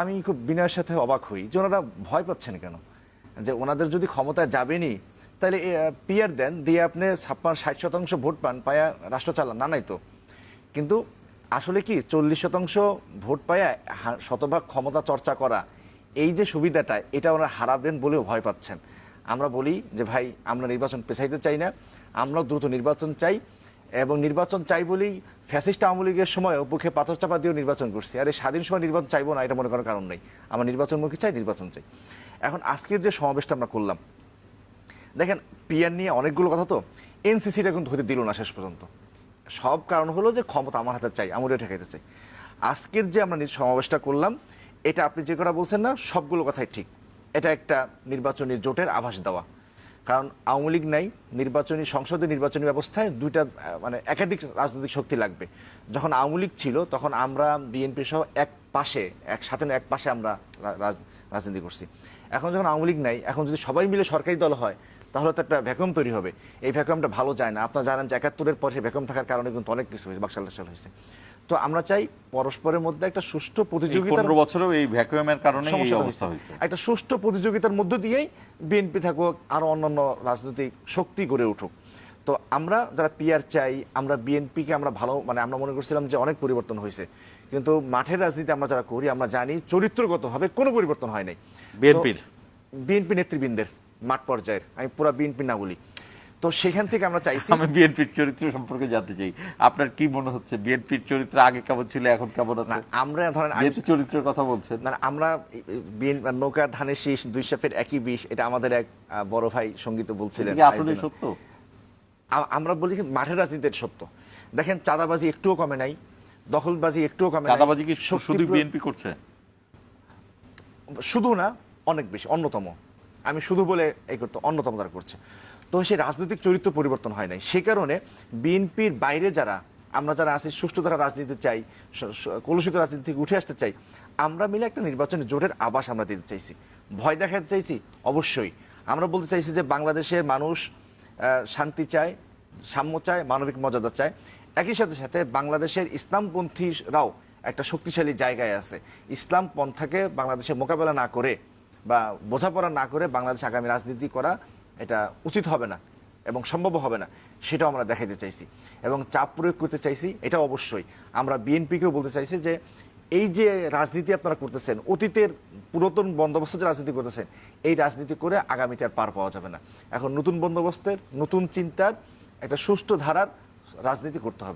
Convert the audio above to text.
আমি খুব বিনয়ের সাথে অবাক হই যে ওনারা ভয় পাচ্ছেন কেন? যে ওনাদের যদি ক্ষমতায় যাবেনি তাহলে পিয়ার দেন, দিয়ে আপনি ছাপ্পান্ন, ষাট শতাংশ ভোট পান, পায়া রাষ্ট্র চালান। না, নাই তো। কিন্তু আসলে কি, চল্লিশ শতাংশ ভোট পায়া শতভাগ ক্ষমতা চর্চা করা, এই যে সুবিধাটা, এটা ওনারা হারাবেন বলেও ভয় পাচ্ছেন। আমরা বলি যে, ভাই, আমরা নির্বাচন পেছাইতে চাই না। আমরাও দ্রুত নির্বাচন চাই। এবং নির্বাচন চাই বলেই ফ্যাসিস্ট আওয়ামী লীগের সময় বুকে পাথর চাপা দিয়েও নির্বাচন করছি। আর এই স্বাধীন সময় নির্বাচন চাইব না, এটা মনে করার কারণ নেই। আমরা নির্বাচনমুখী চাই, নির্বাচন চাই। এখন আজকের যে সমাবেশটা আমরা করলাম, দেখেন, পিয়ার নিয়ে অনেকগুলো কথা তো এনসিসিটা কিন্তু হতে দিল না শেষ পর্যন্ত। সব কারণ হলো যে ক্ষমতা আমার হাতে চাই আমরে ঠেকাইতে চাই। আজকের যে আমরা সমাবেশটা করলাম, এটা আপনি যে কথা বলছেন না, সবগুলো কথাই ঠিক। এটা একটা নির্বাচনী জোটের আভাস দেওয়া। কারণ আওয়ামী লীগ নাই, নির্বাচনী, সংসদে নির্বাচনী ব্যবস্থায় দুইটা মানে একাধিক রাজনৈতিক শক্তি লাগবে। যখন আওয়ামী লীগ ছিল, তখন আমরা বিএনপি সহ এক পাশে একসাথে এক পাশে আমরা রাজনীতি করছি। এখন যখন আওয়ামী লীগ নাই, এখন যদি সবাই মিলে সরকারি দল হয়, তাহলে তো একটা ভ্যাকুয়াম তৈরি হবে। এই ভ্যাকুয়ামটা ভালো যায় না। আপনারা জানেন যে একাত্তরের পরে সেই ভ্যাকুয়াম থাকার কারণে কিন্তু অনেক কিছু হয়েছে বাকশাল হয়েছে। তো আমরা চাই পরস্পরের মধ্যে একটা সুষ্ঠু প্রতিযোগিতা পনেরো বছরেও এই ভ্যাকুয়ামের কারণে এই অবস্থা হয়েছে। একটা সুষ্ঠু প্রতিযোগিতার মধ্য দিয়েই বিএনপি থাকুক আরও অন্যান্য রাজনৈতিক শক্তি গড়ে উঠুক। তো আমরা যারা পিআর চাই আমরা বিএনপিকে আমরা ভালো মানে আমরা মনে করছিলাম যে অনেক পরিবর্তন হয়েছে। কিন্তু মাঠের রাজনীতি আমরা যারা করি আমরা জানি চরিত্রগতভাবে কোনো পরিবর্তন হয় নাই। বিএনপির। বিএনপি নেতৃবৃন্দের মাঠ পর্যায়ের আমি পুরা বিএনপি না বলি তো সেখান থেকে আমরা চাইছি আমি বিএনপির চরিত্র সম্পর্কে জানতে চাই। আপনার কি মনে হচ্ছে? বিএনপির চরিত্র আগে কেমন ছিল এখন কেমন না আছে? আমরা ধরেন আমি- চরিত্রের কথা বলছেন। না আমরা নৌকা ধানের শীষ দুই সাপের একই বিষ এটা আমাদের এক বড় ভাই সংগীত বলছিলেন আসলে সত্য? আমরা বলি মাঠের রাজনীতির সত্য। দেখেন চাঁদাবাজি একটুও কমে নাই দখলবাজি একটুও কমে নাই। চাঁদাবাজি কি শুধু বিএনপি করছে? শুধু না অনেক বেশি অন্যতম। আমি শুধু বলে এই করতে অন্যতম তারা করছে। তো সেই রাজনৈতিক চরিত্র পরিবর্তন হয় নাই। সে কারণে বিএনপির বাইরে যারা, আমরা যারা আছি, সুষ্ঠু ধারা রাজনীতি চাই কলুষিত রাজনীতি থেকে উঠে আসতে চাই, আমরা মিলে একটা নির্বাচনী জোটের আবাস আমরা দিতে চাইছি। ভয় দেখাতে চাইছি? অবশ্যই। আমরা বলতে চাইছি যে বাংলাদেশের মানুষ শান্তি চায়, সাম্য চায়, মানবিক মর্যাদা চায়। একই সাথে সাথে বাংলাদেশের ইসলামপন্থীরাও একটা শক্তিশালী জায়গায় আছে। ইসলাম পন্থাকে বাংলাদেশে মোকাবেলা না করে বা বোঝাপড়া না করে বাংলাদেশ আগামী রাজনীতি করা এটা উচিত হবে না এবং সম্ভব হবে না, সেটাও আমরা দেখাইতে চাইছি। এবং চাপ প্রয়োগ করতে চাইছি এটা অবশ্যই। আমরা বিএনপিকেও বলতে চাইছি যে, এই যে রাজনীতি আপনারা করতেছেন, অতীতের পুরাতন বন্দোবস্ত যে রাজনীতি করতেছেন, এই রাজনীতি করে আগামীতে আর পার পাওয়া যাবে না। এখন নতুন বন্দোবস্তের, নতুন চিন্তার, একটা সুষ্ঠু ধারার রাজনীতি করতে হবে।